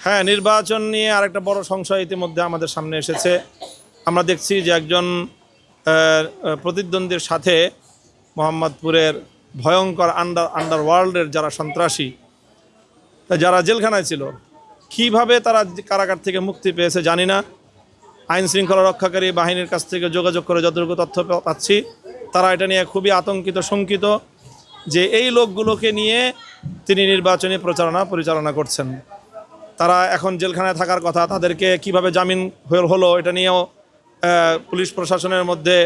হ্যাঁ নির্বাচন নিয়ে আরেকটা বড় সংশয় ইতিমধ্যে আমাদের সামনে এসেছে। আমরা দেখছি যে একজন প্রতিদ্বন্দ্বীর সাথে মোহাম্মদপুরের ভয়ঙ্কর আন্ডার আন্ডার ওয়ার্ল্ডের যারা সন্ত্রাসী যারা জেলখানায় ছিল, কীভাবে তারা কারাগার থেকে মুক্তি পেয়েছে জানি না। আইন শৃঙ্খলা রক্ষাকারী বাহিনীর কাছ থেকে যোগাযোগ করে যতটুকু তথ্য পাচ্ছি, তারা এটা নিয়ে খুবই আতঙ্কিত, শঙ্কিত যে এই লোকগুলোকে নিয়ে তিনি নির্বাচনী প্রচারণা পরিচালনা করছেন। তারা এখন জেলখানায় থাকার কথা, তাদেরকে কীভাবে জামিন হলো এটা নিয়েও পুলিশ প্রশাসনের মধ্যে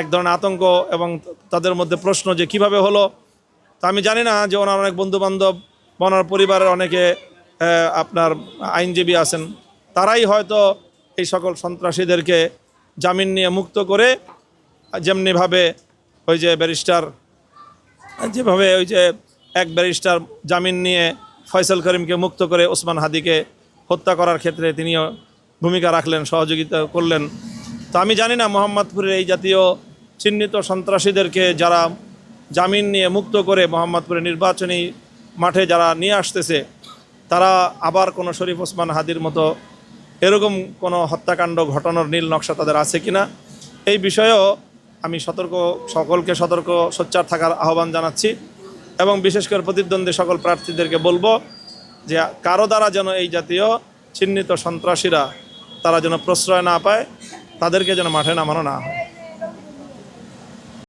এক ধরনের আতঙ্ক এবং তাদের মধ্যে প্রশ্ন যে কীভাবে হলো। তা আমি জানি না যে ওনার অনেক বন্ধু বান্ধব ওনার পরিবারের অনেকে আপনার আইনজীবী আছেন, তারাই হয়তো এই সকল সন্ত্রাসীদেরকে জামিন নিয়ে মুক্ত করে যেমনিভাবে ওই যে ব্যারিস্টার, যেভাবে ওই যে এক ব্যারিস্টার জামিন নিয়ে ফয়সাল করিমকে মুক্ত করে ওসমান হাদিকে হত্যা করার ক্ষেত্রে তিনিও ভূমিকা রাখলেন, সহযোগিতা করলেন। তো আমি জানি না মোহাম্মদপুরের এই জাতীয় চিহ্নিত সন্ত্রাসীদেরকে যারা জামিন নিয়ে মুক্ত করে মোহাম্মদপুরের নির্বাচনী মাঠে যারা নিয়ে আসতেছে, তারা আবার কোনো শরীফ ওসমান হাদির মতো এরকম কোনো হত্যাকাণ্ড, ঘটানোর নীল নকশা তাদের আছে কিনা, এই বিষয়েও আমি সতর্ক, সকলকে সতর্ক, সোচ্চার থাকার আহ্বান জানাচ্ছি। এবং বিশেষ করে প্রতিদ্বন্দ্বী সকল প্রার্থীদেরকে বলব যে কারও দ্বারা যেন এই জাতীয় চিহ্নিত সন্ত্রাসীরা তারা যেন প্রশ্রয় না পায়, তাদেরকে যেন মাঠে নামানো না হয়।